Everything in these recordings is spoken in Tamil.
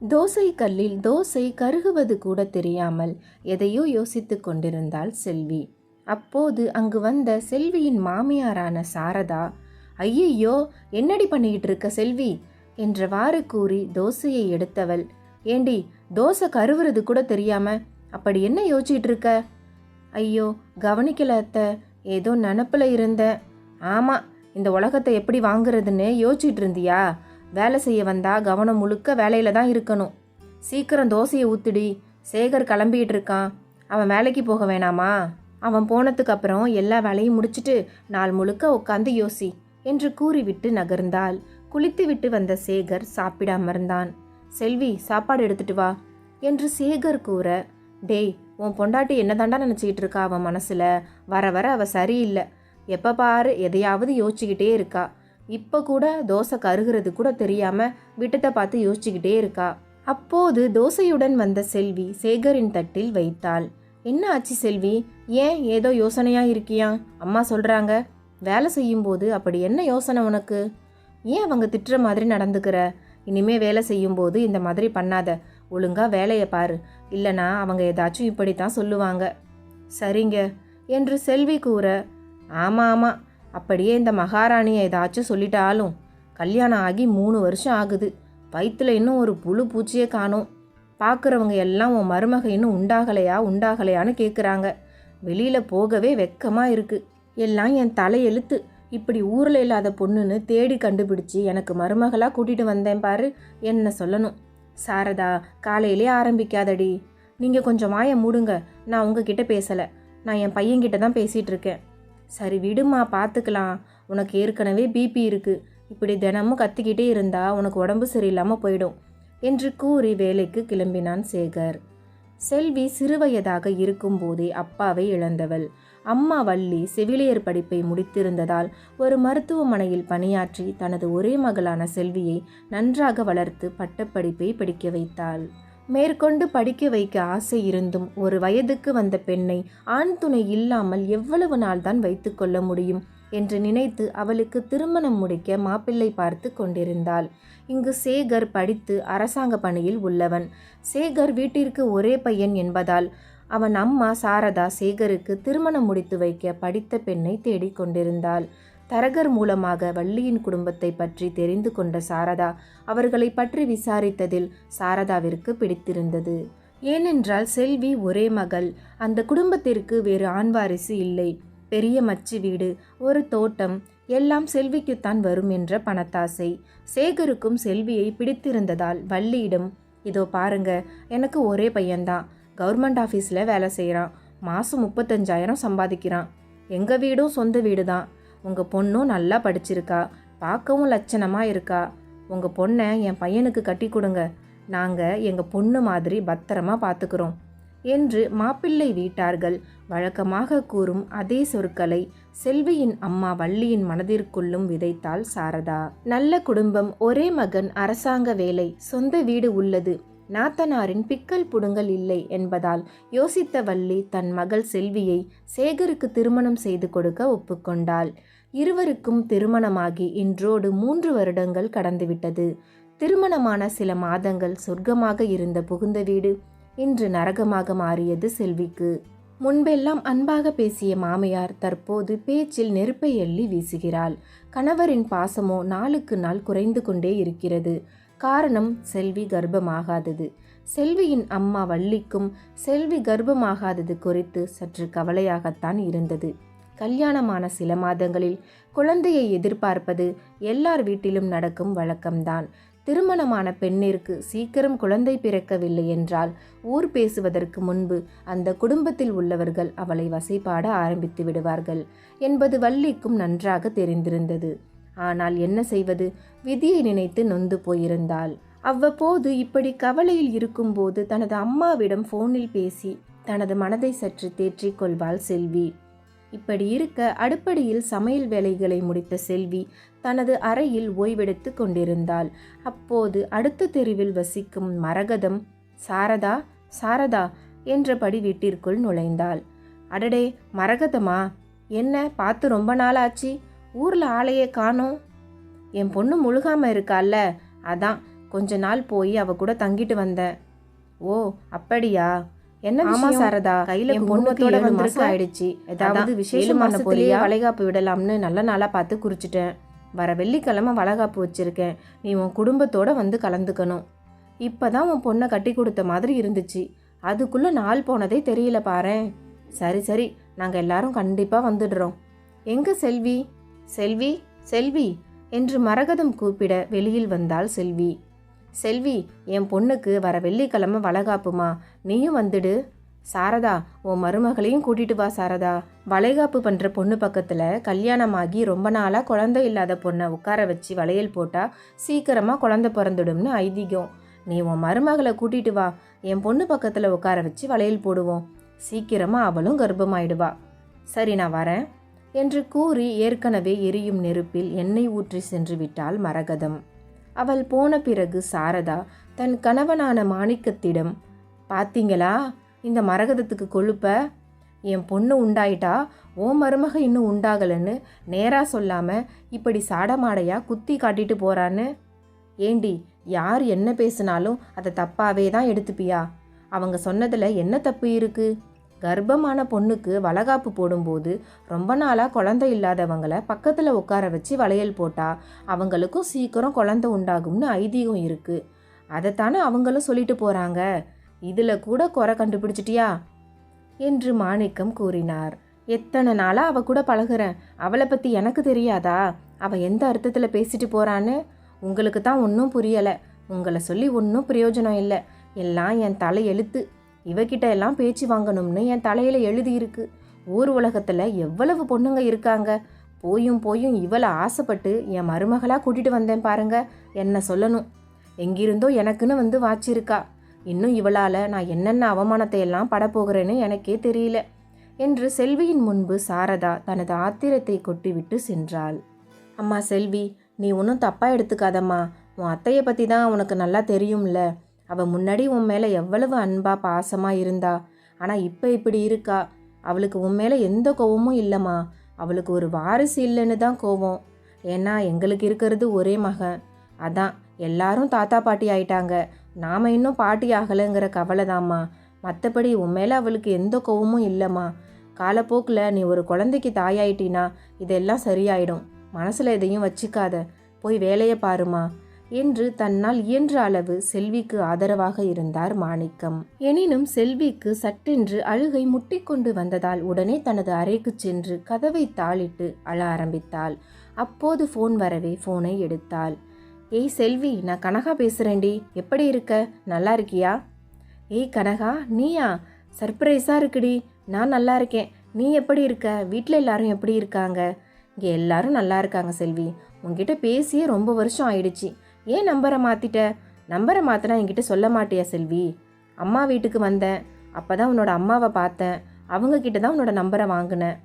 தோசை கல்லில் தோசை கருகுவது கூட தெரியாமல் எதையோ யோசித்து கொண்டிருந்தாள் செல்வி. அப்போது அங்கு வந்த செல்வியின் மாமியாரான சாரதா ஐயையோ என்னடி பண்ணிக்கிட்டு இருக்க செல்வி? என்றவாறு கூறி தோசையை எடுத்தவள். ஏண்டி தோசை கருவுறது கூட தெரியாம அப்படி என்ன யோசிச்சிட்டு இருக்க? ஐயோ கவனிக்கல அத்தை ஏதோ நினப்பில் இருந்தேன். ஆமாம் இந்த உலகத்தை எப்படி வாங்குறதுன்னு யோசிச்சிட்டு இருந்தியா? வேலை செய்ய வந்தா கவனம் முழுக்க வேலையில தான் இருக்கணும். சீக்கிரம் தோசையை ஊத்துடி. சேகர் கிளம்பிட்டு இருக்கான். அவன் வேலைக்கு போக வேணாமா? அவன் போனதுக்கு அப்புறம் எல்லா வேலையும் முடிச்சிட்டு நாள் முழுக்க உட்காந்து யோசி என்று கூறிவிட்டு நகர்ந்தாள். குளித்துவிட்டு வந்த சேகர் சாப்பிட அமர்ந்தான் செல்வி சாப்பாடு எடுத்துட்டு வா என்று சேகர் கூற டேய் உன் பொண்டாட்டி என்னதாண்டா நினச்சிக்கிட்டு இருக்கா அவன் மனசில்? வர வர அவள் சரியில்லை. எப்போ பாரு எதையாவது யோசிச்சுக்கிட்டே இருக்கா. இப்போ கூட தோசை கருகிறது கூட தெரியாமல் விட்டத்தை பார்த்து யோசிச்சுக்கிட்டே இருக்கா. அப்போது தோசையுடன் வந்த செல்வி சேகரின் தட்டில் வைத்தாள். என்ன ஆச்சு செல்வி? ஏன் ஏதோ யோசனையா இருக்கியா? அம்மா சொல்றாங்க. வேலை செய்யும்போது அப்படி என்ன யோசனை உனக்கு? ஏன் அவங்க திட்டுற மாதிரி நடந்துக்கிற? இனிமே வேலை செய்யும்போது இந்த மாதிரி பண்ணாத. ஒழுங்கா வேலையை பாரு. இல்லைனா அவங்க ஏதாச்சும் இப்படித்தான் சொல்லுவாங்க. சரிங்க. என்று செல்வி கூற ஆமாம் ஆமாம் அப்படியே இந்த மகாராணியை ஏதாச்சும் சொல்லிட்டாலும் கல்யாணம் ஆகி மூணு வருஷம் ஆகுது. வயிற்றுல இன்னும் ஒரு புழு பூச்சியே காணும். பார்க்குறவங்க எல்லாம் உன் மருமக இன்னும் உண்டாகலையா உண்டாகலையான்னு கேட்குறாங்க வெளியில் போகவே வெக்கமாக இருக்குது எல்லாம் என் தலையெழுத்து இப்படி ஊரில் இல்லாத பொண்ணுன்னு தேடி கண்டுபிடிச்சி எனக்கு மருமகளாக கூட்டிகிட்டு வந்தேன் பாரு என்ன சொல்லணும். சாரதா காலையிலே ஆரம்பிக்காதடி. நீங்கள் கொஞ்சம் வாயை மூடுங்க. நான் உங்ககிட்ட பேசலை. நான் என் பையன்கிட்ட தான் பேசிகிட்டு இருக்கேன். சரி விடுமா பார்த்துக்கலாம் உனக்கு ஏற்கனவே பிபி இருக்கு. இப்படி தினமும் கத்திக்கிட்டே இருந்தா உனக்கு உடம்பு சரியில்லாமல் போயிடும் என்று கூறி வேலைக்கு கிளம்பினான் சேகர். செல்வி சிறுவயதாக இருக்கும்போதே அப்பாவை இழந்தவள். அம்மா வள்ளி செவிலியர் படிப்பை முடித்திருந்ததால் ஒரு மருத்துவமனையில் பணியாற்றி தனது ஒரே மகளான செல்வியை நன்றாக வளர்த்து பட்டப்படிப்பை படிக்க வைத்தாள். மேற்கொண்டு படிக்க வைக்க ஆசை இருந்தும் ஒரு வயதுக்கு வந்த பெண்ணை ஆண் துணை இல்லாமல் எவ்வளவு நாள்தான் வைத்து வைத்துக்கொள்ள முடியும் என்று நினைத்து அவளுக்கு திருமணம் முடிக்க மாப்பிள்ளை பார்த்து கொண்டிருந்தாள். இங்கு சேகர் படித்து அரசாங்க பணியில் உள்ளவன். சேகர் வீட்டிற்கு ஒரே பையன் என்பதால் அவன் அம்மா சாரதா சேகருக்கு திருமணம் முடித்து வைக்க படித்த பெண்ணை தேடிக் கொண்டிருந்தாள். தரகர் மூலமாக வள்ளியின் குடும்பத்தை பற்றி தெரிந்து கொண்ட சாரதா அவர்களை பற்றி விசாரித்ததில் சாரதாவிற்கு பிடித்திருந்தது. ஏனென்றால் செல்வி ஒரே மகள். அந்த குடும்பத்திற்கு வேறு ஆண் வாரிசு இல்லை. பெரிய மச்சு வீடு ஒரு தோட்டம் எல்லாம் செல்விக்குத்தான் வரும் என்ற பணத்தாசை. சேகருக்கும் செல்வியை பிடித்திருந்ததால் வள்ளியிடம் இதோ பாருங்க எனக்கு ஒரே பையன்தான். கவர்மெண்ட் ஆஃபீஸில் வேலை செய்கிறான் மாதம் முப்பத்தஞ்சாயிரம் சம்பாதிக்கிறான். எங்கள் வீடும் சொந்த வீடு தான் உங்கள் பொண்ணும் நல்லா படிச்சிருக்கா பார்க்கவும் லட்சணமாக இருக்கா. உங்கள் பொண்ணை என் பையனுக்கு கட்டி கொடுங்க. நாங்கள் எங்கள் பொண்ணு மாதிரி பத்திரமா பார்த்துக்கிறோம் என்று மாப்பிள்ளை வீட்டார்கள் வழக்கமாக கூறும் அதே சொற்களை செல்வியின் அம்மா வள்ளியின் மனதிற்குள்ளும் விதைத்தாள் சாரதா. நல்ல குடும்பம் ஒரே மகன் அரசாங்க வேலை சொந்த வீடு உள்ளது. நாத்தனாரின் பிக்கல் புடுங்கல் இல்லை என்பதால் யோசித்த வள்ளி தன் மகள் செல்வியை சேகருக்கு திருமணம் செய்து கொடுக்க ஒப்புக்கொண்டாள். இருவருக்கும் திருமணமாகி இன்றோடு மூன்று வருடங்கள் கடந்துவிட்டது. திருமணமான சில மாதங்கள் சொர்க்கமாக இருந்த புகுந்த வீடு இன்று நரகமாக மாறியது செல்விக்கு. முன்பெல்லாம் அன்பாக பேசிய மாமியார் தற்போது பேச்சில் நெருப்பை எள்ளி வீசுகிறாள். கணவரின் பாசமோ நாளுக்கு நாள் குறைந்து கொண்டே இருக்கிறது. காரணம் செல்வி கர்ப்பமாகாதது. செல்வியின் அம்மா வள்ளிக்கும் செல்வி கர்ப்பமாகாதது குறித்து சற்று கவலையாகத்தான் இருந்தது. கல்யாணமான சில மாதங்களில் குழந்தையை எதிர்பார்ப்பது எல்லார் வீட்டிலும் நடக்கும் வழக்கம்தான். திருமணமான பெண்ணிற்கு சீக்கிரம் குழந்தை பிறக்கவில்லை என்றால் ஊர் பேசுவதற்கு முன்பு அந்த குடும்பத்தில் உள்ளவர்கள் அவளை வசைபாட ஆரம்பித்து விடுவார்கள் என்பது வள்ளிக்கும் நன்றாக தெரிந்திருந்தது. ஆனால் என்ன செய்வது? விதியை நினைத்து நொந்து போயிருந்தாள். அவ்வப்போது இப்படி கவலையில் இருக்கும்போது தனது அம்மாவிடம் ஃபோனில் பேசி தனது மனதை சற்று தேற்றிக் கொள்வாள் செல்வி. இப்படி இருக்க அடுப்படியில் சமையல் வேலைகளை முடித்த செல்வி தனது அறையில் ஓய்வெடுத்து கொண்டிருந்தாள். அப்போது அடுத்த தெருவில் வசிக்கும் மரகதம் சாரதா சாரதா என்றபடி வீட்டிற்குள் நுழைந்தாள். அடடே மரகதமா? என்ன பார்த்து ரொம்ப நாளாச்சு? ஊரில் ஆளையே காணோம். என் பொண்ணு முழுகாம இருக்கால்ல? அதான் கொஞ்ச நாள் போய் அவ கூட தங்கிட்டு வந்தேன். ஓ அப்படியா? என்ன ஆமா சாரதா கையில பொண்ணுத்தோட வந்திருக்கு ஆயிடுச்சு. ஏதாவது விசேஷம் பண்ண போலியா வளைகாப்பு விடலாம்னு நல்ல நாளா பார்த்து குறிச்சிட்டேன். வர வெள்ளிக்கிழமை வளைகாப்பு வச்சிருக்கேன். நீ உன் குடும்பத்தோட வந்து கலந்துக்கணும். இப்பதான் உன் பொண்ணை கட்டி கொடுத்த மாதிரி இருந்துச்சு. அதுக்குள்ள நாள் போனதே தெரியல பாரேன். சரி சரி நாங்க எல்லாரும் கண்டிப்பா வந்துடுறோம். எங்க செல்வி? செல்வி? செல்வி? என்று மரகதம் கூப்பிட வெளியில் வந்தாள் செல்வி. செல்வி என் பொண்ணுக்கு வர வெள்ளிக்கிழமை வளகாப்புமா? நீயும் வந்துடு. சாரதா உன் மருமகளையும் கூட்டிட்டு வா சாரதா. வளைகாப்பு பண்ணுற பொண்ணு பக்கத்தில் கல்யாணமாகி ரொம்ப நாளாக குழந்தை இல்லாத பொண்ணை உட்கார வச்சு வளையல் போட்டால் சீக்கிரமாக குழந்தை பிறந்துடும்னு ஐதீகம். நீ உன் மருமகளை கூட்டிட்டு வா. என் பொண்ணு பக்கத்தில் உட்கார வச்சு வளையல் போடுவோம். சீக்கிரமாக அவளும் கர்ப்பமாயிடுவா. சரி நான் வரேன். என்று கூறி ஏற்கனவே எரியும் நெருப்பில் எண்ணெய் ஊற்றி சென்று விட்டாள் மரகதம். அவள் போன பிறகு சாரதா தன் கணவனான மாணிக்கத்திடம் பார்த்தீங்களா இந்த மரகதத்துக்கு கொழுப்ப? என் பொண்ணு உண்டாயிட்டா? ஓ மருமக இன்னும் உண்டாகலன்னு நேராக சொல்லாமல் இப்படி சாடமாடையாக குத்தி காட்டிட்டு போகிறான்னு ஏண்டி யார் என்ன பேசினாலும் அதை தப்பாகவே தான் எடுத்துப்பியா? அவங்க சொன்னதில் என்ன தப்பு இருக்குது கர்ப்பமான பொண்ணுக்கு வளகாப்பு போடும்போது ரொம்ப நாளாக குழந்தை இல்லாதவங்களை பக்கத்தில் உட்கார வச்சு வளையல் போட்டால் அவங்களுக்கும் சீக்கிரம் குழந்தை உண்டாகும்னு ஐதீகம் இருக்குது அதைத்தானே அவங்களும் சொல்லிட்டு போகிறாங்க இதில் கூட குறை கண்டுபிடிச்சிட்டியா? என்று மாணிக்கம் கூறினார். எத்தனை நாளாக அவ கூட பழகிறேன் அவளை பற்றி எனக்கு தெரியாதா? அவள் எந்த அர்த்தத்தில் பேசிட்டு போகிறான்னு உங்களுக்கு தான் ஒன்றும் புரியலை. உங்களை சொல்லி ஒன்றும் பிரயோஜனம் இல்லை. எல்லாம் என் தலை எழுத்து. இவகிட்ட எல்லாம் பேச்சு வாங்கணும்னு என் தலையில் எழுதியிருக்கு ஊர் உலகத்தில் எவ்வளவு பொண்ணுங்க இருக்காங்க. போயும் போயும் இவளை ஆசைப்பட்டு என் மருமகளாக கூட்டிகிட்டு வந்தேன் பாருங்க. என்ன சொல்லணும்? எங்கிருந்தோ எனக்குன்னு வந்து வாச்சிருக்கா. இன்னும் இவளால் நான் என்னென்ன அவமானத்தை எல்லாம் படப்போகிறேன்னு எனக்கே தெரியல என்று செல்வியின் முன்பு சாரதா தனது ஆத்திரத்தை கொட்டிவிட்டு சென்றாள். அம்மா செல்வி நீ ஒன்றும் தப்பாக எடுத்துக்காதம்மா. உன் அத்தையை பற்றி தான் உனக்கு நல்லா தெரியும்ல. அவள் முன்னாடி உன் மேலே எவ்வளவு அன்பா பாசமாக இருந்தா ஆனால் இப்போ இப்படி இருக்கா? அவளுக்கு உன் மேலே எந்த கோவமும் இல்லைம்மா. அவளுக்கு ஒரு வாரிசு இல்லைன்னு தான் கோவம். ஏன்னா எங்களுக்கு இருக்கிறது ஒரே மகன். அதான் எல்லாரும் தாத்தா பாட்டி ஆயிட்டாங்க. நாம் இன்னும் பாட்டி ஆகலைங்கிற கவலை தாம்மா. மற்றபடி உன் மேலே அவளுக்கு எந்த கோவமும் இல்லைம்மா. காலப்போக்கில் நீ ஒரு குழந்தைக்கு தாயாயிட்டினா இதெல்லாம் சரியாயிடும். மனசில் எதையும் வச்சுக்காத. போய் வேலையை பாருமா என்று தன்னால் இயன்ற அளவு செல்விக்கு ஆதரவாக இருந்தார் மாணிக்கம். எனினும் செல்விக்கு சட்டென்று அழுகை முட்டிக்கொண்டு வந்ததால் உடனே தனது அறைக்கு சென்று கதவை தாளிட்டு அழ ஆரம்பித்தாள். அப்போது ஃபோன் வரவே ஃபோனை எடுத்தாள். ஏய் செல்வி நான் கனகா பேசுகிறேன்டி எப்படி இருக்க? நல்லா இருக்கியா? ஏய் கனகா நீயா? சர்ப்ரைஸா இருக்குடி. நான் நல்லா இருக்கேன். நீ எப்படி இருக்க? வீட்டில் எல்லாரும் எப்படி இருக்காங்க? இங்கே எல்லாரும் நல்லா இருக்காங்க செல்வி. உங்ககிட்ட பேசியே ரொம்ப வருஷம் ஆயிடுச்சு. ஏன் நம்பரை மாற்றிட்ட நம்பரை மாற்றினா என்கிட்ட சொல்ல மாட்டியா செல்வி? அம்மா வீட்டுக்கு வந்தேன். அப்போ தான் உன்னோட அம்மாவை பார்த்தேன். அவங்கக்கிட்ட தான் உன்னோட நம்பரை வாங்கினேன்.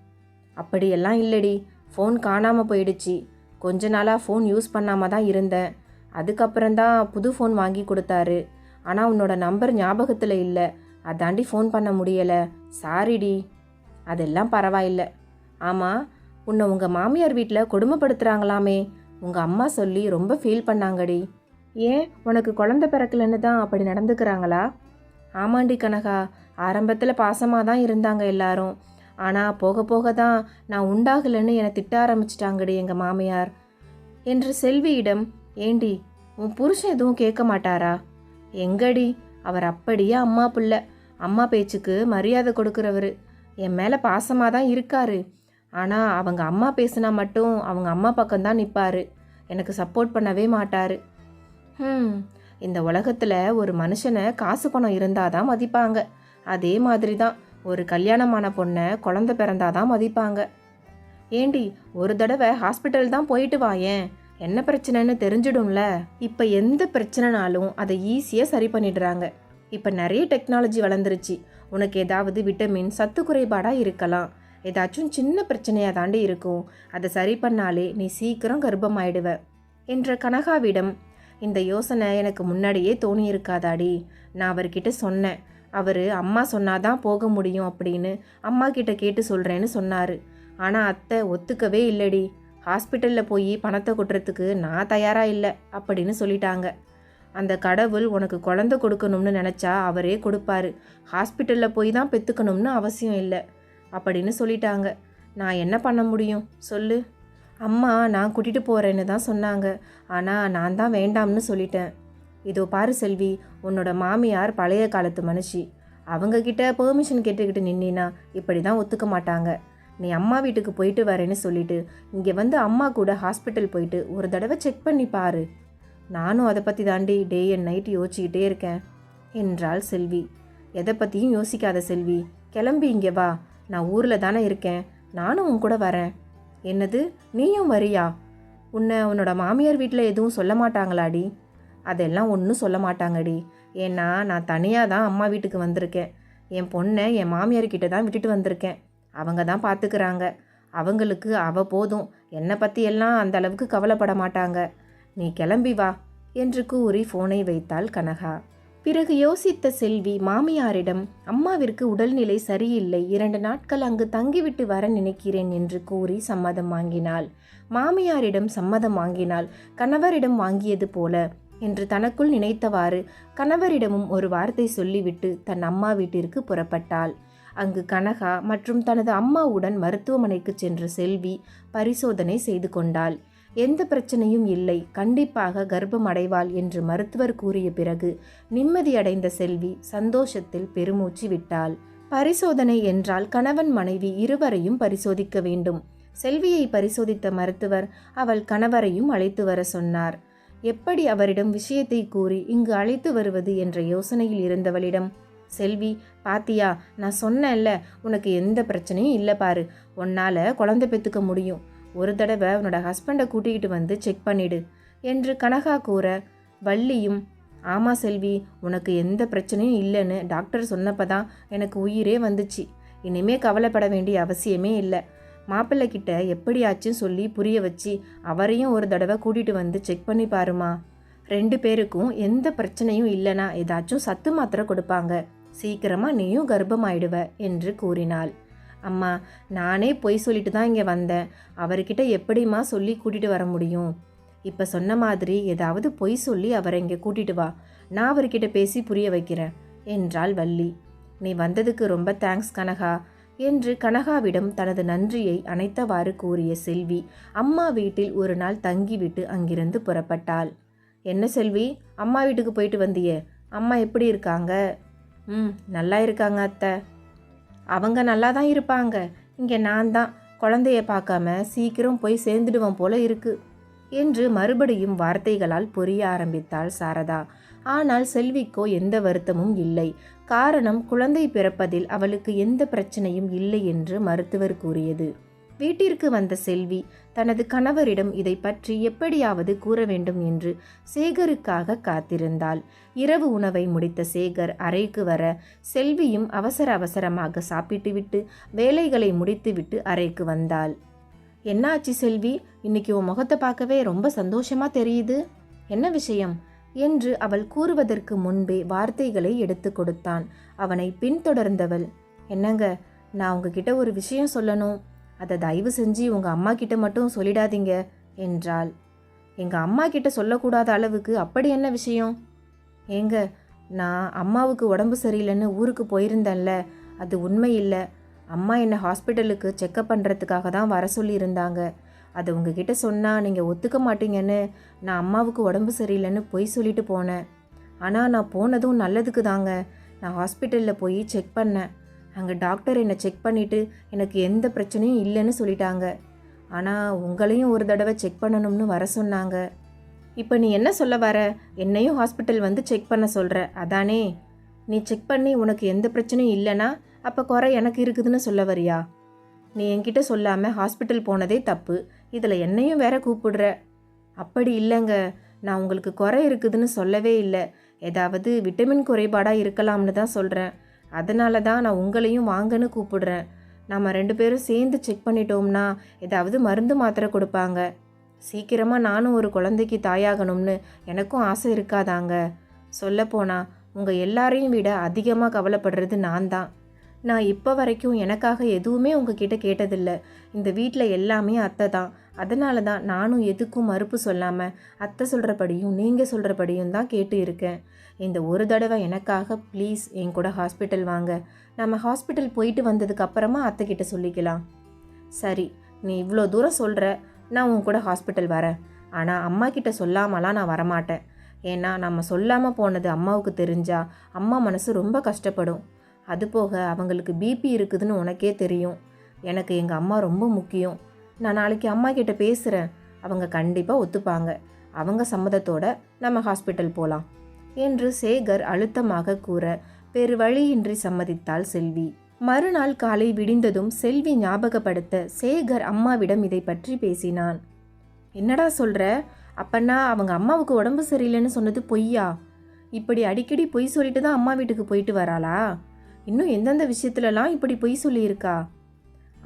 அப்படியெல்லாம் இல்லடி. ஃபோன் காணாமல் போயிடுச்சு. கொஞ்ச நாளாக ஃபோன் யூஸ் பண்ணாமல் தான் இருந்தேன். அதுக்கப்புறம் தான் புது ஃபோன் வாங்கி கொடுத்தாரு. ஆனால் உன்னோட நம்பர் ஞாபகத்தில் இல்லை. அதாண்டி ஃபோன் பண்ண முடியலை. சாரிடி. அதெல்லாம் பரவாயில்ல. ஆமாம் உன்னை உங்கள் மாமியார் வீட்டில் கொடுமைப்படுத்துகிறாங்களாமே உங்கள் அம்மா சொல்லி ரொம்ப ஃபீல் பண்ணாங்கடி. ஏன்? உனக்கு குழந்த பிறக்கலன்னு தான் அப்படி நடந்துக்கிறாங்களா? ஆமாண்டி கனகா ஆரம்பத்தில் பாசமாக தான் இருந்தாங்க எல்லாரும். ஆனால் போக போக தான் நான் உண்டாகலைன்னு என்னை திட்ட ஆரம்பிச்சிட்டாங்கடி எங்கள் மாமியார். என்று செல்வியிடம் ஏண்டி உன் புருஷன் எதுவும் கேட்க மாட்டாரா? எங்கடி? அவர் அப்படியே அம்மா பிள்ளை? அம்மா பேச்சுக்கு மரியாதை கொடுக்குறவர். என் மேலே பாசமாக தான் இருக்காரு. ஆனால் அவங்க அம்மா பேசினா மட்டும் அவங்க அம்மா பக்கம்தான் நிற்பாரு எனக்கு சப்போர்ட் பண்ணவே மாட்டார். ம் இந்த உலகத்தில் ஒரு மனுஷனை காசு பணம் இருந்தால் தான் மதிப்பாங்க. அதே மாதிரி தான் ஒரு கல்யாணமான பொண்ணை குழந்த பிறந்தாதான் மதிப்பாங்க. ஏண்டி ஒரு தடவை ஹாஸ்பிட்டல் தான் போயிட்டு வாயேன் என்ன பிரச்சனைன்னு தெரிஞ்சிடும்ல. இப்போ எந்த பிரச்சனைனாலும் அதை ஈஸியாக சரி பண்ணிடுறாங்க. இப்போ நிறைய டெக்னாலஜி வளர்ந்துருச்சு. உனக்கு ஏதாவது விட்டமின் சத்து குறைபாடாக இருக்கலாம். ஏதாச்சும் சின்ன பிரச்சனையாக தாண்டி இருக்கும். அதை சரி பண்ணாலே நீ சீக்கிரம் கர்ப்பமாயிடுவ என்ற கனகாவிடம் இந்த யோசனை எனக்கு முன்னாடியே தோணியிருக்காதாடி. நான் அவர்கிட்ட சொன்னேன். அவர் அம்மா சொன்னாதான் போக முடியும் அப்படின்னு அம்மா கிட்ட கேட்டு சொல்கிறேன்னு சொன்னார். ஆனால் அத்தை ஒத்துக்கவே இல்லடி. ஹாஸ்பிட்டலில் போய் பணத்தை கொட்டுறதுக்கு நான் தயாராக இல்லை அப்படின்னு சொல்லிட்டாங்க. அந்த கடவுள் உனக்கு குழந்தை கொடுக்கணும்னு நினச்சா அவரே கொடுப்பாரு. ஹாஸ்பிட்டலில் போய் தான் பெற்றுக்கணும்னு அவசியம் இல்லை. அப்படின்னு சொல்லிட்டாங்க. நான் என்ன பண்ண முடியும்? சொல்லு. அம்மா நான் கூட்டிகிட்டு போகிறேன்னு தான் சொன்னாங்க. ஆனால் நான் தான் வேண்டாம்னு சொல்லிட்டேன். இதோ பாரு செல்வி உன்னோட மாமியார் பழைய காலத்து மனுஷி. அவங்கக்கிட்ட பெர்மிஷன் கேட்டுக்கிட்டு நின்னா இப்படி தான் ஒத்துக்க மாட்டாங்க. நீ அம்மா வீட்டுக்கு போயிட்டு வரேன்னு சொல்லிட்டு இங்கே வந்து அம்மா கூட ஹாஸ்பிட்டல் போயிட்டு ஒரு தடவை செக் பண்ணி பாரு. நானும் அதை பற்றி தாண்டி டே அண்ட் நைட் யோசிச்சுக்கிட்டே இருக்கேன். என்றாள் செல்வி. எதை பற்றியும் யோசிக்காத செல்வி கிளம்பி இங்கே வா. நான் ஊரில் தானே இருக்கேன். நானும் உன் கூட வரேன். என்னது? நீயும் வரியா? உன்னை உன்னோட மாமியார் வீட்டில் எதுவும் சொல்ல மாட்டாங்களாடி? அதெல்லாம் ஒன்றும் சொல்ல மாட்டாங்கடி. ஏன்னா நான் தனியாக தான் அம்மா வீட்டுக்கு வந்திருக்கேன். என் பொண்ணை என் மாமியார்கிட்ட தான் விட்டுட்டு வந்திருக்கேன். அவங்க தான் பார்த்துக்கிறாங்க அவங்களுக்கு அவ போதும். என்னை பற்றி எல்லாம் அந்த அளவுக்கு கவலைப்பட மாட்டாங்க. நீ கிளம்பி வா என்று கூறி ஃபோனை வைத்தாள் கனகா. பிறகு யோசித்த செல்வி மாமியாரிடம் அம்மாவிற்கு உடல்நிலை சரியில்லை இரண்டு நாட்கள் அங்கு தங்கிவிட்டு வர நினைக்கிறேன் என்று கூறி சம்மதம் வாங்கினாள். மாமியாரிடம் சம்மதம் வாங்கினாள் கணவரிடம் வாங்கியது போல என்று தனக்குள் நினைத்தவாறு கணவரிடமும் ஒரு வார்த்தை சொல்லிவிட்டு தன் அம்மா வீட்டிற்கு புறப்பட்டாள். அங்கு கனகா மற்றும் தனது அம்மாவுடன் மருத்துவமனைக்கு சென்ற செல்வி பரிசோதனை செய்து கொண்டாள். எந்த பிரச்சனையும் இல்லை. கண்டிப்பாக கர்ப்பம் அடைவாள் என்று மருத்துவர் கூறிய பிறகு நிம்மதியடைந்த செல்வி சந்தோஷத்தில் பெருமூச்சு விட்டாள். பரிசோதனை என்றால் கணவன் மனைவி இருவரையும் பரிசோதிக்க வேண்டும். செல்வியை பரிசோதித்த மருத்துவர் அவள் கணவரையும் அழைத்து வர சொன்னார். எப்படி அவரிடம் விஷயத்தை கூறி இங்கு அழைத்து வருவது என்ற யோசனையில் இருந்தவளிடம் செல்வி பாத்தியா நான் சொன்னேன்ல உனக்கு எந்த பிரச்சனையும் இல்லை பாரு. உன்னால் குழந்தை பெற்றுக்க முடியும். ஒரு தடவை உன்னோட ஹஸ்பண்டை கூட்டிக்கிட்டு வந்து செக் பண்ணிடு என்று கனகா கூற வள்ளியும் ஆமாம் செல்வி உனக்கு எந்த பிரச்சனையும் இல்லைன்னு டாக்டர் சொன்னப்போ தான் எனக்கு உயிரே வந்துச்சு. இனிமே கவலைப்பட வேண்டிய அவசியமே இல்லை. மாப்பிள்ளை கிட்ட எப்படியாச்சும் சொல்லி புரிய வச்சு அவரையும் ஒரு தடவை கூட்டிகிட்டு வந்து செக் பண்ணி பாருமா. ரெண்டு பேருக்கும் எந்த பிரச்சனையும் இல்லைனா ஏதாச்சும் சத்து மாத்திரை கொடுப்பாங்க. சீக்கிரமாக நீயும் கர்ப்பமாயிடுவ என்று கூறினாள். அம்மா நானே பொய் சொல்லிட்டு தான் இங்கே வந்தேன். அவர்கிட்ட எப்படிம்மா சொல்லி கூட்டிகிட்டு வர முடியும்? இப்போ சொன்ன மாதிரி ஏதாவது பொய் சொல்லி அவரை இங்கே கூட்டிகிட்டு வா. நான் அவர்கிட்ட பேசி புரிய வைக்கிறேன் என்றாள் வள்ளி. நீ வந்ததுக்கு ரொம்ப தேங்க்ஸ் கனகா என்று கனகாவிடம் தனது நன்றியை அனைத்தவாறு கூறிய செல்வி அம்மா வீட்டில் ஒரு நாள் தங்கிவிட்டு அங்கிருந்து புறப்பட்டாள். என்ன செல்வி அம்மா வீட்டுக்கு போயிட்டு வந்தியே? அம்மா எப்படி இருக்காங்க? ம் நல்லா இருக்காங்க அத்தை. அவங்க நல்லா தான் இருப்பாங்க. இங்கே நான் தான் குழந்தைய பார்க்காம சீக்கிரம் போய் சேர்ந்துடுவோம் போல இருக்கு. என்று மறுபடியும் வார்த்தைகளால் புரிய ஆரம்பித்தாள் சாரதா. ஆனால் செல்விக்கோ எந்த வருத்தமும் இல்லை. காரணம் குழந்தை பிறப்பதில் அவளுக்கு எந்த பிரச்சனையும் இல்லை என்று மருத்துவர் கூறியது. வீட்டிற்கு வந்த செல்வி தனது கணவரிடம் இதை பற்றி எப்படியாவது கூற வேண்டும் என்று சேகருக்காக காத்திருந்தாள். இரவு உணவை முடித்த சேகர் அறைக்கு வர செல்வியும் அவசர அவசரமாக சாப்பிட்டுவிட்டு வேலைகளை முடித்துவிட்டு அறைக்கு வந்தாள். என்னாச்சு செல்வி? இன்னைக்கு உன் முகத்தை பார்க்கவே ரொம்ப சந்தோஷமா தெரியுது. என்ன விஷயம்? என்று அவள் கூறுவதற்கு முன்பே வார்த்தைகளை எடுத்து கொடுத்தான். அவனை பின்தொடர்ந்தவள் என்னங்க நான் உங்ககிட்ட ஒரு விஷயம் சொல்லணும். அதை தயவு செஞ்சு உங்கள் அம்மா கிட்ட மட்டும் சொல்லிடாதீங்க என்றாள். எங்கள் அம்மா கிட்ட சொல்லக்கூடாத அளவுக்கு அப்படி என்ன விஷயம்? ஏங்க நான் அம்மாவுக்கு உடம்பு சரியில்லைன்னு ஊருக்கு போயிருந்தேன்ல அது உண்மை இல்லை. அம்மா என்னை ஹாஸ்பிட்டலுக்கு செக்கப் பண்ணுறதுக்காக தான் வர சொல்லியிருந்தாங்க. அது உங்ககிட்ட சொன்னால் நீங்கள் ஒத்துக்க மாட்டீங்கன்னு நான் அம்மாவுக்கு உடம்பு சரியில்லைன்னு பொய் சொல்லிட்டு போனேன். ஆனால் நான் போனதும் நல்லதுக்கு தாங்க. நான் ஹாஸ்பிட்டலில் போய் செக் பண்ணேன். அங்கே டாக்டர் என்னை செக் பண்ணிவிட்டு எனக்கு எந்த பிரச்சனையும் இல்லைன்னு சொல்லிட்டாங்க. ஆனால் உங்களையும் ஒரு தடவை செக் பண்ணணும்னு வர சொன்னாங்க. இப்போ நீ என்ன சொல்ல வர? என்னையும் ஹாஸ்பிட்டல் வந்து செக் பண்ண சொல்கிற அதானே? நீ செக் பண்ணி உனக்கு எந்த பிரச்சனையும் இல்லைன்னா அப்போ குறை எனக்கு இருக்குதுன்னு சொல்ல வரியா? நீ என்கிட்ட சொல்லாமல் ஹாஸ்பிட்டல் போனதே தப்பு. இதில் என்னையும் வேற கூப்பிடுற. அப்படி இல்லைங்க. நான் உங்களுக்கு குறை இருக்குதுன்னு சொல்லவே இல்லை. ஏதாவது விட்டமின் குறைபாடாக இருக்கலாம்னு தான் சொல்கிறேன் அதனால தான் நான் உங்களையும் வாங்கன்னு கூப்பிடுறேன். நம்ம ரெண்டு பேரும் சேர்ந்து செக் பண்ணிட்டோம்னா ஏதாவது மருந்து மாத்திரை கொடுப்பாங்க. சீக்கிரமாக நானும் ஒரு குழந்தைக்கு தாயாகணும்னு எனக்கும் ஆசை இருக்காதாங்க. சொல்லப்போனால் உங்கள் எல்லாரையும் விட அதிகமாக கவலைப்படுறது நான் தான். நான் இப்போ வரைக்கும் எனக்காக எதுவுமே உங்ககிட்ட கேட்டதில்லை. இந்த வீட்டில் எல்லாமே அத்தை தான். அதனால தான் நானும் எதுக்கும் மறுப்பு சொல்லாமல் அத்தை சொல்கிறபடியும் நீங்கள் சொல்கிறபடியும் தான் கேட்டு இருக்கேன். இந்த ஒரு தடவை எனக்காக ப்ளீஸ் என் கூட ஹாஸ்பிட்டல் வாங்க. நம்ம ஹாஸ்பிட்டல் போயிட்டு வந்ததுக்கு அப்புறமா அத்தைக்கிட்ட சொல்லிக்கலாம். சரி நீ இவ்வளோ தூரம் சொல்கிற நான் உன் கூட ஹாஸ்பிட்டல் வரேன். ஆனால் அம்மா கிட்ட சொல்லாமலாம் நான் வரமாட்டேன். ஏன்னா நம்ம சொல்லாமல் போனது அம்மாவுக்கு தெரிஞ்சா அம்மா மனசு ரொம்ப கஷ்டப்படும். அது போக அவங்களுக்கு பிபி இருக்குதுன்னு உனக்கே தெரியும். எனக்கு எங்கள் அம்மா ரொம்ப முக்கியம். நான் நாளைக்கு அம்மா கிட்ட பேசுகிறேன் அவங்க கண்டிப்பாக ஒத்துப்பாங்க. அவங்க சம்மதத்தோட நம்ம ஹாஸ்பிட்டல் போகலாம் என்று சேகர் அழுத்தமாக கூற பெரு வழியின்றி சம்மதித்தாள் செல்வி. மறுநாள் காலை விடிந்ததும் செல்வி ஞாபகப்படுத்த சேகர் அம்மாவிடம் இதை பற்றி பேசினான். என்னடா சொல்கிற அப்பன்னா அவங்க அம்மாவுக்கு உடம்பு சரியில்லைன்னு சொன்னது பொய்யா? இப்படி அடிக்கடி பொய் சொல்லிட்டு தான் அம்மா வீட்டுக்கு போயிட்டு வராளா? இன்னும் எந்தெந்த விஷயத்துலலாம் இப்படி பொய் சொல்லியிருக்கா?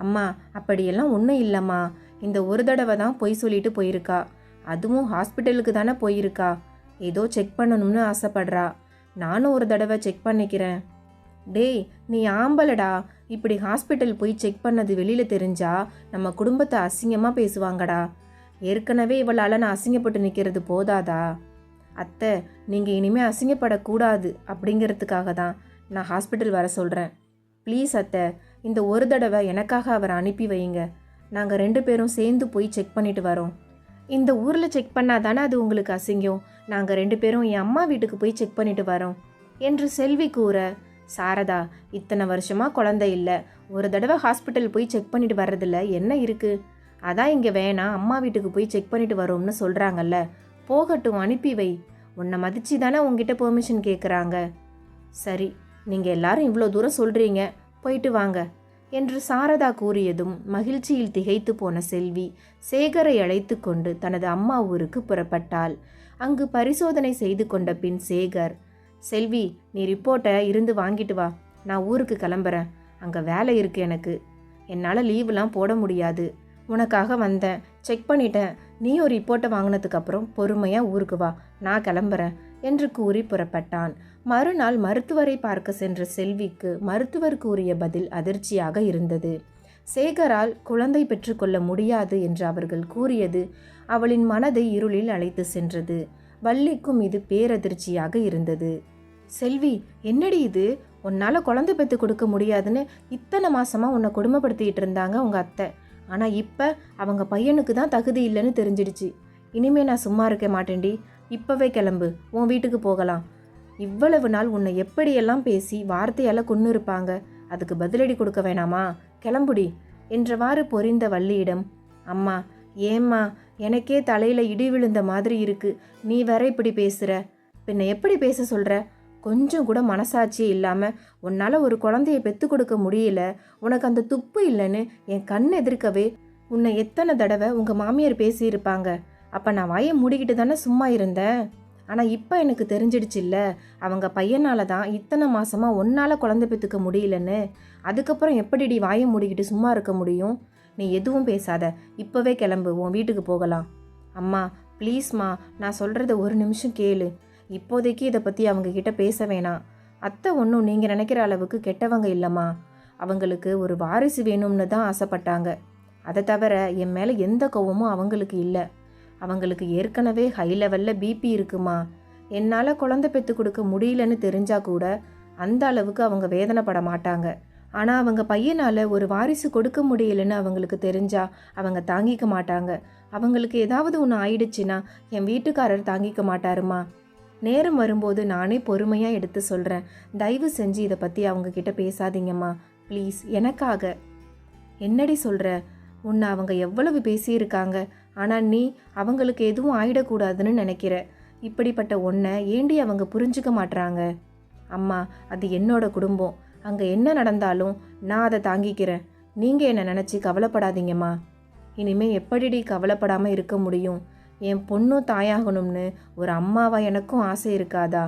அம்மா அப்படியெல்லாம் ஒன்றும் இல்லைம்மா. இந்த ஒரு தடவை தான் பொய் சொல்லிட்டு போயிருக்கா. அதுவும் ஹாஸ்பிட்டலுக்கு தானே போயிருக்கா. ஏதோ செக் பண்ணணும்னு ஆசைப்படுறா. நானும் ஒரு தடவை செக் பண்ணிக்கிறேன். டேய் நீ ஆம்பலடா இப்படி ஹாஸ்பிட்டல் போய் செக் பண்ணது வெளியில் தெரிஞ்சா நம்ம குடும்பத்தை அசிங்கமாக பேசுவாங்கடா. ஏற்கனவே இவளால் நான் அசிங்கப்பட்டு நிற்கிறது போதாதா? அத்தை நீங்கள் இனிமேல் அசிங்கப்படக்கூடாது அப்படிங்கிறதுக்காக தான் நான் ஹாஸ்பிட்டல் வர சொல்கிறேன் ப்ளீஸ் அத்தை இந்த ஒரு தடவை எனக்காக அவரை அனுப்பி வைங்க நாங்கள் ரெண்டு பேரும் சேர்ந்து போய் செக் பண்ணிட்டு வரோம். இந்த ஊரில் செக் பண்ணால் தானே அது உங்களுக்கு அசிங்கம். நாங்கள் ரெண்டு பேரும் என் அம்மா வீட்டுக்கு போய் செக் பண்ணிட்டு வரோம். என்று செல்வி கூற சாரதா இத்தனை வருஷமாக குழந்தை இல்லை. ஒரு தடவை ஹாஸ்பிட்டல் போய் செக் பண்ணிட்டு வர்றதில்ல என்ன இருக்குது அதான் இங்கே வேணாம் அம்மா வீட்டுக்கு போய் செக் பண்ணிட்டு வரோம்னு சொல்கிறாங்கல்ல போகட்டும் அனுப்பி வை. உன்னை மதிச்சு தானே உங்ககிட்ட பெர்மிஷன் கேட்குறாங்க சரி நீங்கள் எல்லாரும் இவ்வளோ தூரம் சொல்கிறீங்க போயிட்டு வாங்க என்று சாரதா கூறியதும் மகிழ்ச்சியில் திகைத்து போன செல்வி சேகரை அழைத்து கொண்டு தனது அம்மா ஊருக்கு புறப்பட்டாள். அங்கு பரிசோதனை செய்து கொண்ட பின் சேகர் செல்வி நீ ரிப்போர்ட்டை இருந்து வாங்கிட்டு வா. நான் ஊருக்கு கிளம்புறேன். அங்கே வேலை இருக்கு எனக்கு. என்னால் லீவுலாம் போட முடியாது. உனக்காக வந்தேன். செக் பண்ணிட்டேன். நீ ஒரு ரிப்போர்ட்டை வாங்கினதுக்கப்புறம் பொறுமையாக ஊருக்கு வா. நான் கிளம்புறேன். என்று கூறி புறப்பட்டான். மறுநாள் மருத்துவரை பார்க்க சென்ற செல்விக்கு மருத்துவர் கூறிய பதில் அதிர்ச்சியாக இருந்தது. சேகரால் குழந்தை பெற்றுக்கொள்ள முடியாது என்று அவர்கள் கூறியது அவளின் மனதை இருளில் அழைத்து சென்றது. வள்ளிக்கும் இது பேரதிர்ச்சியாக இருந்தது. செல்வி என்னடி இது? உன்னால் குழந்தை பெற்று கொடுக்க முடியாதுன்னு இத்தனை மாசமாக உன்னை கொடுமைப்படுத்திட்டு இருந்தாங்க உங்கள் அத்தை. ஆனால் இப்போ அவங்க பையனுக்கு தான் தகுதி இல்லைன்னு தெரிஞ்சிடுச்சு. இனிமே நான் சும்மா இருக்க மாட்டேன்டி. இப்போவே கிளம்பு. உன் வீட்டுக்கு போகலாம். இவ்வளவு நாள் உன்னை எப்படியெல்லாம் பேசி வார்த்தையால் கொன்று இருப்பாங்க அதுக்கு பதிலடி கொடுக்க வேணாமா? கிளம்புடி என்றவாறு பொரிந்த வள்ளியிடம். அம்மா ஏம்மா எனக்கே தலையில் இடி விழுந்த மாதிரி இருக்கு. நீ வேற இப்படி பேசுற? பின்ன எப்படி பேச சொல்ற? கொஞ்சம் கூட மனசாட்சியே இல்லாமல் உன்னால் ஒரு குழந்தைய பெத்து கொடுக்க முடியல. உனக்கு அந்த துப்பு இல்லைன்னு என் கண் எதிர்க்கவே உன்னை எத்தனை தடவை உங்கள் மாமியார் பேசியிருப்பாங்க. அப்போ நான் வாயை மூடிக்கிட்டு தானே சும்மா இருந்தேன்? ஆனால் இப்போ எனக்கு தெரிஞ்சிடுச்சுல்ல அவங்க பையனால் தான் இத்தனை மாதமாக ஒன்னால் குழந்தை பெற்றுக்க முடியலன்னு. அதுக்கப்புறம் எப்படிடி வாயை மூடிக்கிட்டு சும்மா இருக்க முடியும்? நீ எதுவும் பேசாத. இப்போவே கிளம்பு உன் வீட்டுக்கு போகலாம். அம்மா ப்ளீஸ்மா நான் சொல்கிறத ஒரு நிமிஷம் கேளு. இப்போதைக்கு இதை பற்றி அவங்க கிட்ட பேச வேணாம். அத்தை ஒன்றும் நீங்கள் நினைக்கிற அளவுக்கு கெட்டவங்க இல்லைம்மா. அவங்களுக்கு ஒரு வாரிசு வேணும்னு தான் ஆசைப்பட்டாங்க. அதை தவிர என் மேலே எந்த கோவமும் அவங்களுக்கு இல்லை. அவங்களுக்கு ஏற்கனவே ஹை லெவலில் பிபி இருக்குமா? என்னால் குழந்தை பெற்று கொடுக்க முடியலன்னு தெரிஞ்சால் கூட அந்த அளவுக்கு அவங்க வேதனைப்பட மாட்டாங்க. ஆனால் அவங்க பையனால் ஒரு வாரிசு கொடுக்க முடியலன்னு அவங்களுக்கு தெரிஞ்சா அவங்க தாங்கிக்க மாட்டாங்க. அவங்களுக்கு ஏதாவது ஒன்று ஆயிடுச்சுன்னா என் வீட்டுக்காரர் தாங்கிக்க மாட்டாருமா? நேரம் வரும்போது நானே பொறுமையாக எடுத்து சொல்கிறேன் தயவு செஞ்சு இதை பற்றி அவங்க கிட்ட பேசாதீங்கம்மா. ப்ளீஸ் எனக்காக. என்னடி சொல்கிற உன்னை அவங்க எவ்வளவு பேசியிருக்காங்க? ஆனால் நீ அவங்களுக்கு எதுவும் ஆயிடக்கூடாதுன்னு நினைக்கிற. இப்படிப்பட்ட ஒன்றை ஏண்டி அவங்க புரிஞ்சுக்க மாட்றாங்க? அம்மா அது என்னோட குடும்பம். அங்கே என்ன நடந்தாலும் நான் அதை தாங்கிக்கிறேன். நீங்கள் என்னை நினச்சி கவலைப்படாதீங்கம்மா. இனிமேல் எப்படிடி கவலைப்படாமல் இருக்க முடியும்? என் பொண்ணும் தாயாகணும்னு ஒரு அம்மாவா எனக்கும் ஆசை இருக்காதா?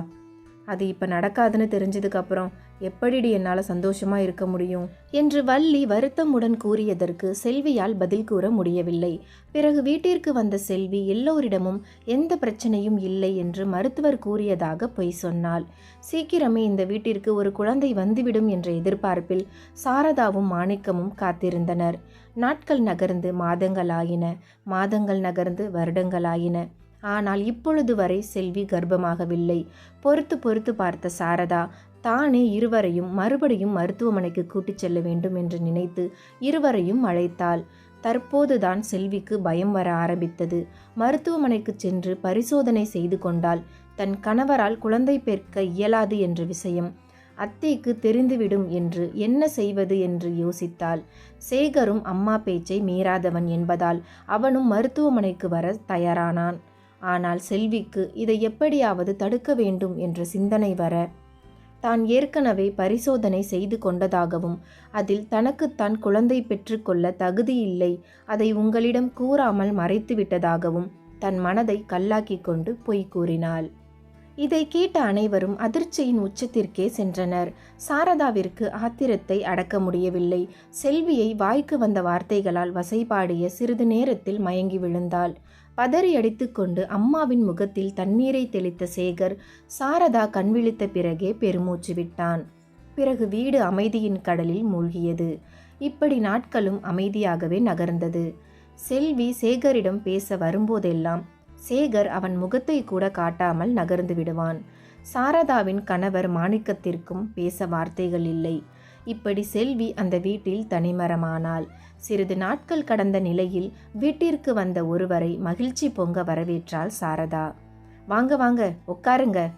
அது இப்போ நடக்காதுன்னு தெரிஞ்சதுக்கப்புறம் எப்படிடி என்னால் சந்தோஷமாக இருக்க முடியும்? என்று வள்ளி வருத்தமுடன் கூறியதற்கு செல்வியால் பதில் கூற முடியவில்லை. பிறகு வீட்டிற்கு வந்த செல்வி எல்லோரிடமும் எந்த பிரச்சனையும் இல்லை என்று மருத்துவர் கூறியதாக பொய் சொன்னாள். சீக்கிரமே இந்த வீட்டிற்கு ஒரு குழந்தை வந்துவிடும் என்ற எதிர்பார்ப்பில் சாரதாவும் மாணிக்கமும் காத்திருந்தனர். நாட்கள் நகர்ந்து மாதங்களாயின. மாதங்கள் நகர்ந்து வருடங்களாயின. ஆனால் இப்பொழுது வரை செல்வி கர்ப்பமாகவில்லை. பொறுத்து பொறுத்து பார்த்த சாரதா தானே இருவரையும் மறுபடியும் மருத்துவமனைக்கு கூட்டிச் செல்ல வேண்டும் என்று நினைத்து இருவரையும் அழைத்தாள். தற்போதுதான் செல்விக்கு பயம் வர ஆரம்பித்தது. மருத்துவமனைக்கு சென்று பரிசோதனை செய்து கொண்டால் தன் கணவரால் குழந்தை பெற்க இயலாது என்ற விஷயம். அத்தைக்கு தெரிந்துவிடும் என்று என்ன செய்வது என்று யோசித்தாள். சேகரும் அம்மா பேச்சை மீறாதவன் என்பதால் அவனும் மருத்துவமனைக்கு வர தயாரானான். ஆனால் செல்விக்கு இதை எப்படியாவது தடுக்க வேண்டும் என்ற சிந்தனை வர தான் ஏற்கனவே பரிசோதனை செய்து கொண்டதாகவும் அதில் தனக்குத்தான் குழந்தை பெற்றுக்கொள்ள தகுதியில்லை அதை உங்களிடம் கூறாமல் மறைத்து விட்டதாகவும் தன் மனதை கல்லாக்கி கொண்டு பொய் கூறினாள். இதை கேட்ட அனைவரும் அதிர்ச்சியின் உச்சத்திற்கே சென்றனர். சாரதாவிற்கு ஆத்திரத்தை அடக்க முடியவில்லை. செல்வியை வாய்க்கு வந்த வார்த்தைகளால் வசைபாடிய சிறிது நேரத்தில் மயங்கி விழுந்தாள். பதறியடித்து கொண்டு அம்மாவின் முகத்தில் தண்ணீரை தெளித்த சேகர் சாரதா கண்விழித்த பிறகே பெருமூச்சு விட்டான். பிறகு வீடு அமைதியின் கடலில் மூழ்கியது. இப்படி நாட்களும் அமைதியாகவே நகர்ந்தது. செல்வி சேகரிடம் பேச வரும்போதெல்லாம் சேகர் அவன் முகத்தை கூட காட்டாமல் நகர்ந்து விடுவான். சாரதாவின் கணவர் மாணிக்கத்திற்கும் பேச வார்த்தைகள் இல்லை. இப்படி செல்வி அந்த வீட்டில் தனிமரமானாள். சிறிது நாட்கள் கடந்த நிலையில் வீட்டிற்கு வந்த ஒருவரை மகிழ்ச்சி பொங்க வரவேற்றாள் சாரதா. வாங்க வாங்க உட்காருங்க.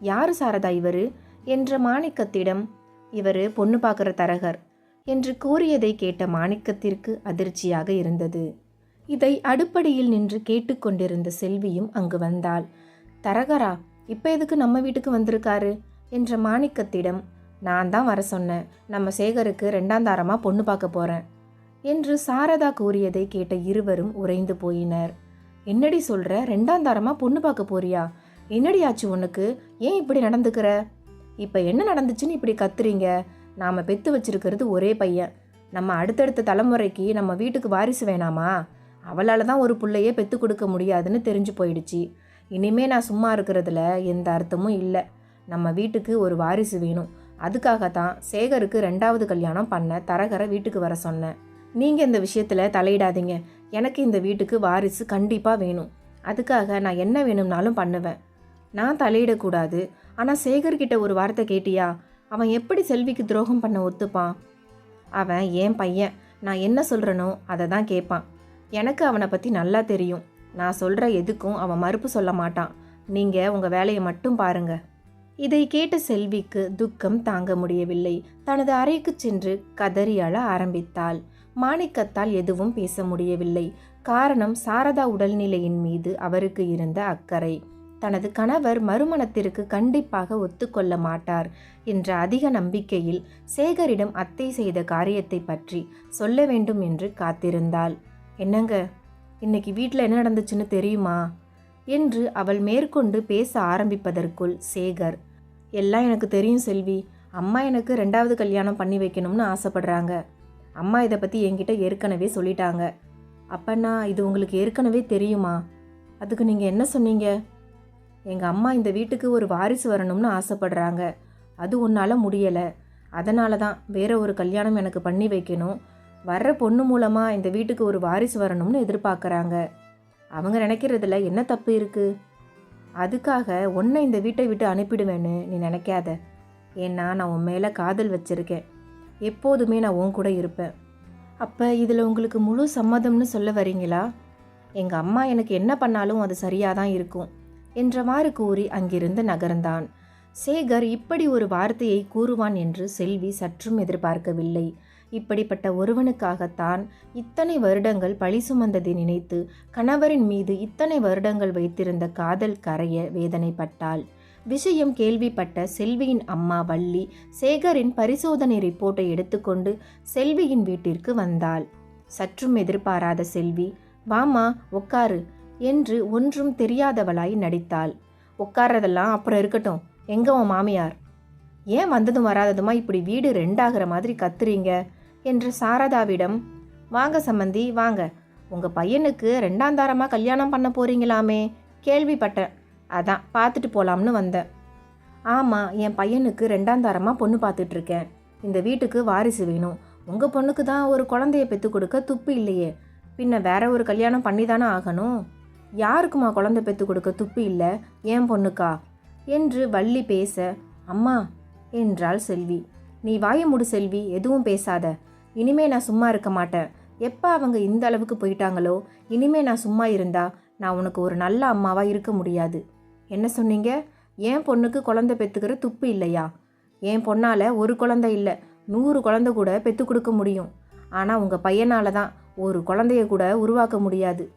யாரு சாரதா இவரு? என்ற மாணிக்கத்திடம் இவரு பொண்ணு பார்க்குற தரகர் என்று கூறியதை கேட்ட மாணிக்கத்திற்கு அதிர்ச்சியாக இருந்தது. இதை அடுப்படியில் நின்று கேட்டுக்கொண்டிருந்த செல்வியும் அங்கு வந்தாள். தரகரா இப்போ எதுக்கு நம்ம வீட்டுக்கு வந்திருக்காரு? என்ற மாணிக்கத்திடம் நான் தான் வர சொன்னேன். நம்ம சேகருக்கு ரெண்டாம் தாரமாக பொண்ணு பார்க்க போகிறேன் என்று சாரதா கூறியதை கேட்ட இருவரும் உறைந்து போயினர். என்னடி சொல்கிற ரெண்டாம் தாரமாக பொண்ணு பார்க்க போறியா? என்னடி ஆச்சு உனக்கு? ஏன் இப்படி நடந்துக்கிற? இப்போ என்ன நடந்துச்சுன்னு இப்படி கத்துறீங்க? நாம் பெற்று வச்சிருக்கிறது ஒரே பையன். நம்ம அடுத்தடுத்த தலைமுறைக்கு நம்ம வீட்டுக்கு வாரிசு வேணாமா? அவளால் தான் ஒரு பிள்ளையே பெற்று கொடுக்க முடியாதுன்னு தெரிஞ்சு போயிடுச்சு. இனிமே நான் சும்மா இருக்கிறதுல எந்த அர்த்தமும் இல்லை. நம்ம வீட்டுக்கு ஒரு வாரிசு வேணும். அதுக்காக தான் சேகருக்கு ரெண்டாவது கல்யாணம் பண்ண தரகரை வீட்டுக்கு வர சொன்னேன். நீங்கள் இந்த விஷயத்தில் தலையிடாதீங்க. எனக்கு இந்த வீட்டுக்கு வாரிசு கண்டிப்பாக வேணும். அதுக்காக நான் என்ன வேணும்னாலும் பண்ணுவேன். நான் தலையிடக்கூடாது. ஆனால் சேகர்கிட்ட ஒரு வார்த்தை கேட்டியா? அவன் எப்படி செல்விக்கு துரோகம் பண்ண ஒத்துப்பான்? அவன் ஏன் பையன். நான் என்ன சொல்கிறனோ அதை தான் கேட்பான் எனக்கு அவனை பற்றி நல்லா தெரியும். நான் சொல்கிற எதுக்கும் அவன் மறுப்பு சொல்ல மாட்டான். நீங்கள் உங்கள் வேலையை மட்டும் பாருங்கள் இதை கேட்ட செல்விக்கு துக்கம் தாங்க முடியவில்லை. தனது அறைக்கு சென்று கதறி அழ ஆரம்பித்தாள். மாணிக்கத்தால் எதுவும் பேச முடியவில்லை. காரணம் சாரதா உடல்நிலையின் மீது அவருக்கு இருந்த அக்கறை. தனது கணவர் மறுமணத்திற்கு கண்டிப்பாக ஒத்துக்கொள்ள மாட்டார் என்ற அதிக நம்பிக்கையில் சேகரிடம் அத்தை செய்த காரியத்தை பற்றி சொல்ல வேண்டும் என்று காத்திருந்தாள். என்னங்க? இன்னைக்கு வீட்டில் என்ன நடந்துச்சுன்னு தெரியுமா? என்று அவள் மேற்கொண்டு பேச ஆரம்பிப்பதற்குள் சேகர் எல்லாம் எனக்கு தெரியும் செல்வி. அம்மா எனக்கு ரெண்டாவது கல்யாணம் பண்ணி வைக்கணும்னு ஆசைப்படுறாங்க. அம்மா இதை பற்றி என்கிட்ட ஏற்கனவே சொல்லிட்டாங்க. அப்பண்ணா இது உங்களுக்கு ஏற்கனவே தெரியுமா? அதுக்கு நீங்கள் என்ன சொன்னீங்க? எங்கள் அம்மா இந்த வீட்டுக்கு ஒரு வாரிசு வரணும்னு ஆசைப்படுறாங்க. அது உன்னால் முடியலை. அதனால தான் வேற ஒரு கல்யாணம் எனக்கு பண்ணி வைக்கணும். வர்ற பொண்ணு மூலமாக இந்த வீட்டுக்கு ஒரு வாரிசு வரணும்னு எதிர்பார்க்குறாங்க. அவங்க நினைக்கிறதுல என்ன தப்பு இருக்குது அதுக்காக உன்னை இந்த வீட்டை விட்டு அனுப்பிடுவேன்னு நீ நினைக்காத. ஏன்னா நான் உன் மேலே காதல் வச்சிருக்கேன். எப்போதுமே நான் உன் கூட இருப்பேன். அப்போ இதில் உங்களுக்கு முழு சம்மதம்னு சொல்ல வரீங்களா? எங்கள் அம்மா எனக்கு என்ன பண்ணாலும் அது சரியாக தான் இருக்கும் என்றவாறு கூறி அங்கிருந்து நகர்ந்தான். சேகர் இப்படி ஒரு வார்த்தையை கூறுவான் என்று செல்வி சற்றும் எதிர்பார்க்கவில்லை. இப்படிப்பட்ட ஒருவனுக்காகத்தான் இத்தனை வருடங்கள் பழி சுமந்ததை நினைத்து கணவரின் மீது இத்தனை வருடங்கள் வைத்திருந்த காதல் கரைய வேதனைப்பட்டாள். விஷயம் கேள்விப்பட்ட செல்வியின் அம்மா வள்ளி சேகரின் பரிசோதனை ரிப்போர்ட்டை எடுத்துக்கொண்டு செல்வியின் வீட்டிற்கு வந்தாள். சற்றும் எதிர்பாராத செல்வி வாமா உட்காரு என்று ஒன்றும் தெரியாதவளாய் நடித்தாள். உட்கார்றதெல்லாம் அப்புறம் இருக்கட்டும். எங்க உன் மாமியார்? ஏன் வந்ததும் வராததுமா? இப்படி வீடு ரெண்டாகிற மாதிரி கத்துறீங்க? என்று சாரதாவிடம் வாங்க சம்மந்தி வாங்க. உங்கள் பையனுக்கு ரெண்டாந்தாரமாக கல்யாணம் பண்ண போறீங்களாமே? கேள்விப்பட்டேன் அதான் பார்த்துட்டு போலாம்னு வந்தேன். ஆமாம் என் பையனுக்கு ரெண்டாந்தாரமாக பொண்ணு பார்த்துட்ருக்கேன். இந்த வீட்டுக்கு வாரிசு வேணும். உங்கள் பொண்ணுக்கு தான் ஒரு குழந்தைய பெற்று கொடுக்க துப்பு இல்லையே. பின்ன வேற ஒரு கல்யாணம் பண்ணி தானே ஆகணும்? யாருக்குமா குழந்தை பெற்று கொடுக்க துப்பு இல்லை? ஏன் பொண்ணுக்கா? என்று வள்ளி பேச அம்மா என்றாள் செல்வி. நீ வாயமுடு செல்வி எதுவும் பேசாத. இனிமே நான் சும்மா இருக்க மாட்டேன். எப்போ அவங்க இந்த அளவுக்கு போயிட்டாங்களோ இனிமே நான் சும்மா இருந்தா நான் உனக்கு ஒரு நல்ல அம்மாவா இருக்க முடியாது. என்ன சொன்னீங்க? என் பொண்ணுக்கு குழந்தை பெற்றுக்கிற துப்பு இல்லையா? என் பொண்ணால் ஒரு குழந்தை இல்லை நூறு குழந்தை கூட பெற்று கொடுக்க முடியும். ஆனால் உங்கள் பையனால் தான் ஒரு குழந்தைய கூட உருவாக்க முடியாது.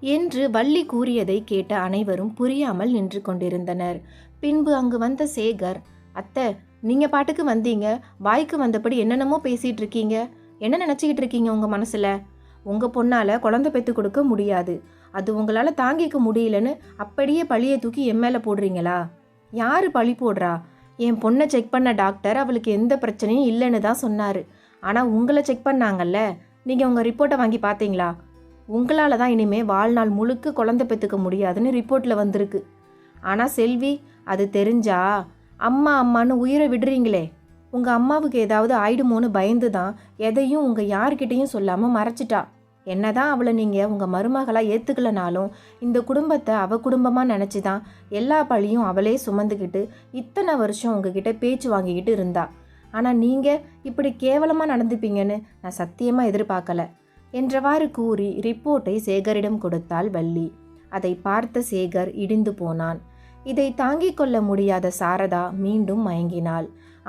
என்று வள்ளி கூறியதை கேட்ட அனைவரும் புரியாமல் நின்று கொண்டிருந்தனர். பின்பு அங்கு வந்த சேகர் அத்தை நீங்க பாட்டுக்கு வந்தீங்க வாய்க்கு வந்தபடி என்னென்னமோ பேசிட்டு இருக்கீங்க. என்ன நினச்சிக்கிட்டு இருக்கீங்க உங்க மனசுல? உங்க பொண்ணால குழந்தை பெற்று கொடுக்க முடியாது. அது உங்களால தாங்கிக்க முடியலன்னு அப்படியே பழியை தூக்கி என் மேல போடுறீங்களா? யாரு பழி போடுறா? என் பொண்ணை செக் பண்ண டாக்டர் அவளுக்கு எந்த பிரச்சனையும் இல்லைன்னு தான் சொன்னாரு. ஆனா உங்களை செக் பண்ணாங்கல்ல? நீங்க உங்க ரிப்போர்ட்டை வாங்கி பார்த்தீங்களா? உங்களால தான் இனிமே வாழ்நாள் முழுக்க குழந்தை பெற்றுக்க முடியாதுன்னு ரிப்போர்ட்ல வந்திருக்கு. ஆனா செல்வி அது தெரிஞ்சா அம்மா அம்மான்னு உயிரை விடுறீங்களே. உங்கள் அம்மாவுக்கு ஏதாவது ஆயிடுமோன்னு பயந்து தான் எதையும் உங்கள் யார்கிட்டையும் சொல்லாமல் மறைச்சிட்டா. என்னதான் அவளை நீங்கள் உங்கள் மருமகளாக ஏற்றுக்கலனாலும் இந்த குடும்பத்தை அவ குடும்பமாக நினச்சி தான் எல்லா பழியும் அவளே சுமந்துக்கிட்டு இத்தனை வருஷம் உங்ககிட்ட பேச்சு வாங்கிக்கிட்டு இருந்தா. ஆனால் நீங்கள் இப்படி கேவலமாக நடந்துப்பீங்கன்னு நான் சத்தியமாக எதிர்பார்க்கல. என்றவாறு கூறி ரிப்போர்ட்டை சேகரிடம் கொடுத்தாள் வள்ளி. அதை பார்த்த சேகர் இடிந்து போனான். இதை தாங்கிக் கொள்ள முடியாத சாரதா மீண்டும் மயங்கினாள்.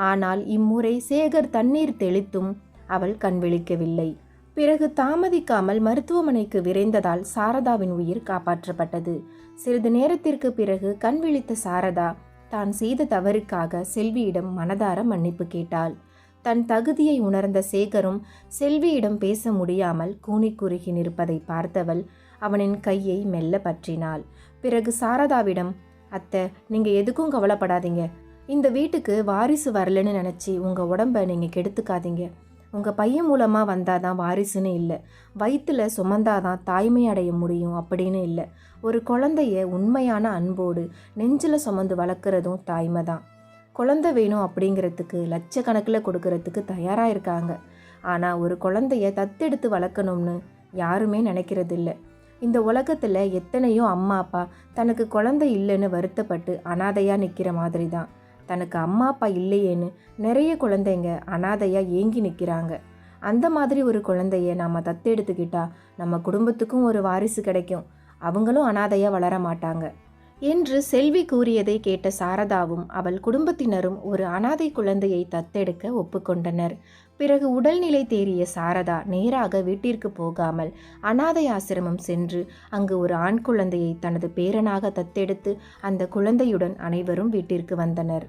ஆனால் இம்முறை சேகர் தண்ணீர் தெளித்தும் அவள் கண்விழிக்கவில்லை பிறகு தாமதிக்காமல் மருத்துவமனைக்கு விரைந்ததால் சாரதாவின் உயிர் காப்பாற்றப்பட்டது. சிறிது நேரத்திற்கு பிறகு கண் விழித்த சாரதா தான் செய்த தவறுக்காக செல்வியிடம் மனதார மன்னிப்பு கேட்டாள். தன் தகுதியை உணர்ந்த சேகரும் செல்வியிடம் பேச முடியாமல் கூனி குறுகி நிற்பதை பார்த்தவள் அவனின் கையை மெல்ல பற்றினாள். பிறகு சாரதாவிடம் அத்தை நீங்கள் எதுக்கும் கவலைப்படாதீங்க. இந்த வீட்டுக்கு வாரிசு வரலன்னு நினச்சி உங்கள் உடம்ப நீங்கள் கெடுத்துக்காதீங்க. உங்கள் பையன் மூலமாக வந்தாதான் வாரிசுன்னு இல்லை. வயிற்றில் சுமந்தாதான் தாய்மை அடைய முடியும் அப்படின்னு இல்லை. ஒரு குழந்தைய உண்மையான அன்போடு நெஞ்சில் சுமந்து வளர்க்குறதும் தாய்மை தான் குழந்தை வேணும் அப்படிங்கிறதுக்கு லட்சக்கணக்கில் கொடுக்கறதுக்கு தயாராக இருக்காங்க. ஆனால் ஒரு குழந்தைய தத்தெடுத்து வளர்க்கணும்னு யாருமே நினைக்கிறதில்லை. இந்த உலகத்தில் எத்தனையோ அம்மா அப்பா தனக்கு குழந்தை இல்லைன்னு வருத்தப்பட்டு அனாதையாக நிற்கிற மாதிரி தான் தனக்கு அம்மா அப்பா இல்லையேன்னு நிறைய குழந்தைங்க அனாதையாக ஏங்கி நிற்கிறாங்க அந்த மாதிரி ஒரு குழந்தைய நாம் தத்தெடுத்துக்கிட்டா நம்ம குடும்பத்துக்கும் ஒரு வாரிசு கிடைக்கும். அவங்களும் அனாதையாக வளர மாட்டாங்க. என்று செல்வி கூறியதை கேட்ட சாரதாவும் அவள் குடும்பத்தினரும் ஒரு அனாதை குழந்தையை தத்தெடுக்க ஒப்புக்கொண்டனர். பிறகு உடல்நிலை தேறிய சாரதா நேராக வீட்டிற்கு போகாமல் அனாதை ஆசிரமம் சென்று அங்கு ஒரு ஆண் குழந்தையை தனது பேரனாக தத்தெடுத்து அந்த குழந்தையுடன் அனைவரும் வீட்டிற்கு வந்தனர்.